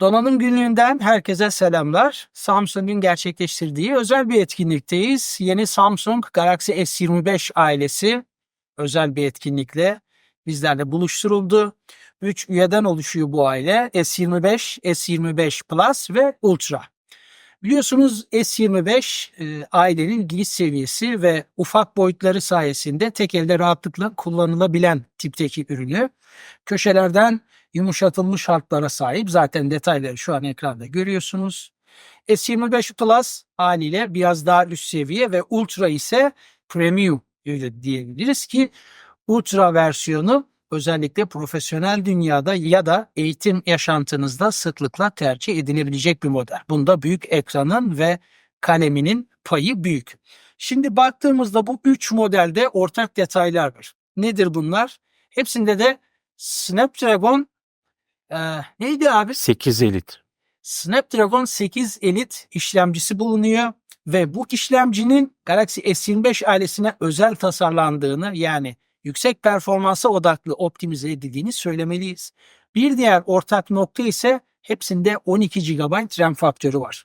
Donanım günlüğünden herkese selamlar. Samsung'un gerçekleştirdiği özel bir etkinlikteyiz. Yeni Samsung Galaxy S25 ailesi özel bir etkinlikle bizlerle buluşturuldu. 3 üyeden oluşuyor bu aile. S25, S25 Plus ve Ultra. Biliyorsunuz S25 e, ailenin giriş seviyesi ve ufak boyutları sayesinde tek elde rahatlıkla kullanılabilen tipteki ürünü. Köşelerden yumuşatılmış hatlara sahip. Zaten detayları şu an ekranda görüyorsunuz. S25 Plus haliyle biraz daha üst seviye ve Ultra ise Premium diyebiliriz ki Ultra versiyonu özellikle profesyonel dünyada ya da eğitim yaşantınızda sıklıkla tercih edilebilecek bir model. Bunda büyük ekranın ve kaleminin payı büyük. Şimdi baktığımızda bu üç modelde ortak detaylar var. Nedir bunlar? Hepsinde de Snapdragon e, neydi abi? 8 elit. Snapdragon 8 Elite işlemcisi bulunuyor ve bu işlemcinin Galaxy S25 ailesine özel tasarlandığını yani yüksek performansa odaklı optimize edildiğini söylemeliyiz. Bir diğer ortak nokta ise hepsinde 12 GB RAM faktörü var.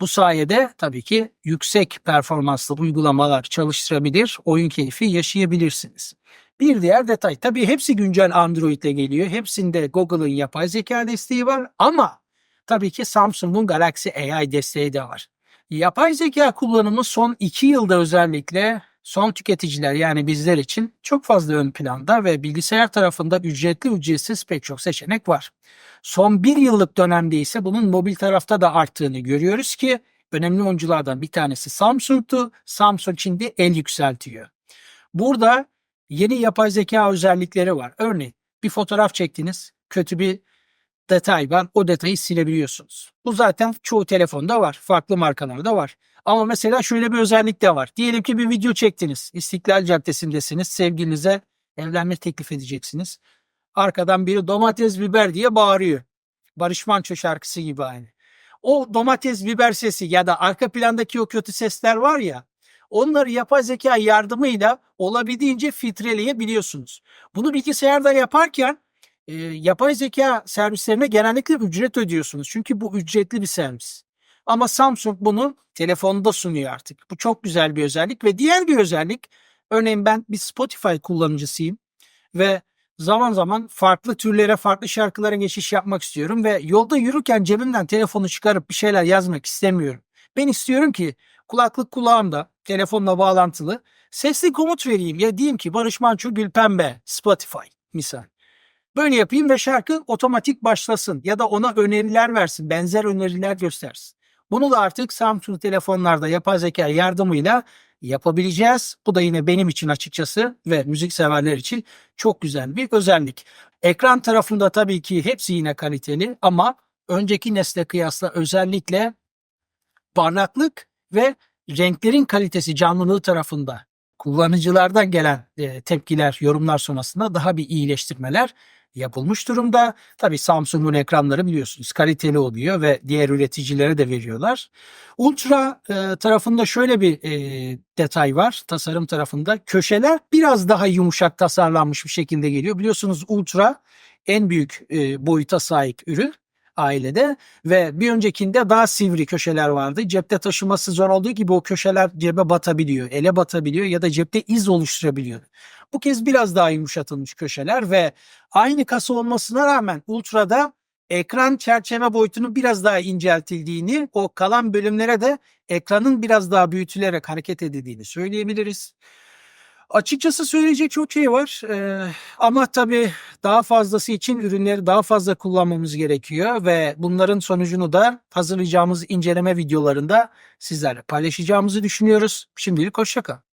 Bu sayede tabii ki yüksek performanslı uygulamalar çalıştırabilir, oyun keyfi yaşayabilirsiniz. Bir diğer detay tabii hepsi güncel Android geliyor. Hepsinde Google'ın yapay zeka desteği var ama tabii ki Samsung'un Galaxy AI desteği de var. Yapay zeka kullanımı son 2 yılda özellikle son tüketiciler yani bizler için çok fazla ön planda ve bilgisayar tarafında ücretli ücretsiz pek çok seçenek var. Son bir yıllık dönemde ise bunun mobil tarafta da arttığını görüyoruz ki önemli oyunculardan bir tanesi Samsung'tu. Samsung şimdi el yükseltiyor. Burada yeni yapay zeka özellikleri var. Örneğin bir fotoğraf çektiniz, kötü bir detay var, o detayı silebiliyorsunuz. Bu zaten çoğu telefonda var, farklı markalarda var. Ama mesela şöyle bir özellik de var. Diyelim ki bir video çektiniz. İstiklal Caddesi'ndesiniz. Sevgilinize evlenme teklif edeceksiniz. Arkadan biri domates biber diye bağırıyor. Barış Manço şarkısı gibi aynı. O domates biber sesi ya da arka plandaki o kötü sesler var ya onları yapay zeka yardımıyla olabildiğince filtreleyebiliyorsunuz. Bunu bilgisayarda yaparken e, yapay zeka servislerine genellikle ücret ödüyorsunuz. Çünkü bu ücretli bir servis. Ama Samsung bunu telefonda sunuyor artık. Bu çok güzel bir özellik ve diğer bir özellik örneğin ben bir Spotify kullanıcısıyım ve zaman zaman farklı türlere, farklı şarkılara geçiş yapmak istiyorum ve yolda yürürken cebimden telefonu çıkarıp bir şeyler yazmak istemiyorum. Ben istiyorum ki kulaklık kulağımda, telefonla bağlantılı sesli komut vereyim ya diyeyim ki Barış Manço Gülpembe Spotify misal. Böyle yapayım ve şarkı otomatik başlasın ya da ona öneriler versin, benzer öneriler göstersin. Bunu da artık Samsung telefonlarda yapay zeka yardımıyla yapabileceğiz. Bu da yine benim için açıkçası ve müzik severler için çok güzel bir özellik. Ekran tarafında tabii ki hepsi yine kaliteli ama önceki nesle kıyasla özellikle parlaklık ve renklerin kalitesi canlılığı tarafında kullanıcılardan gelen e, tepkiler, yorumlar sonrasında daha bir iyileştirmeler yapılmış durumda. Tabii Samsung'un ekranları biliyorsunuz kaliteli oluyor ve diğer üreticilere de veriyorlar. Ultra e, tarafında şöyle bir e, detay var tasarım tarafında. Köşeler biraz daha yumuşak tasarlanmış bir şekilde geliyor. Biliyorsunuz Ultra en büyük e, boyuta sahip ürün ailede ve bir öncekinde daha sivri köşeler vardı. Cepte taşıması zor olduğu gibi o köşeler cebe batabiliyor, ele batabiliyor ya da cepte iz oluşturabiliyor. Bu kez biraz daha yumuşatılmış köşeler ve aynı kasa olmasına rağmen Ultra'da ekran çerçeve boyutunun biraz daha inceltildiğini, o kalan bölümlere de ekranın biraz daha büyütülerek hareket edildiğini söyleyebiliriz. Açıkçası söyleyecek çok şey var Ee, ama tabii daha fazlası için ürünleri daha fazla kullanmamız gerekiyor ve bunların sonucunu da hazırlayacağımız inceleme videolarında sizlerle paylaşacağımızı düşünüyoruz. Şimdilik hoşçakal.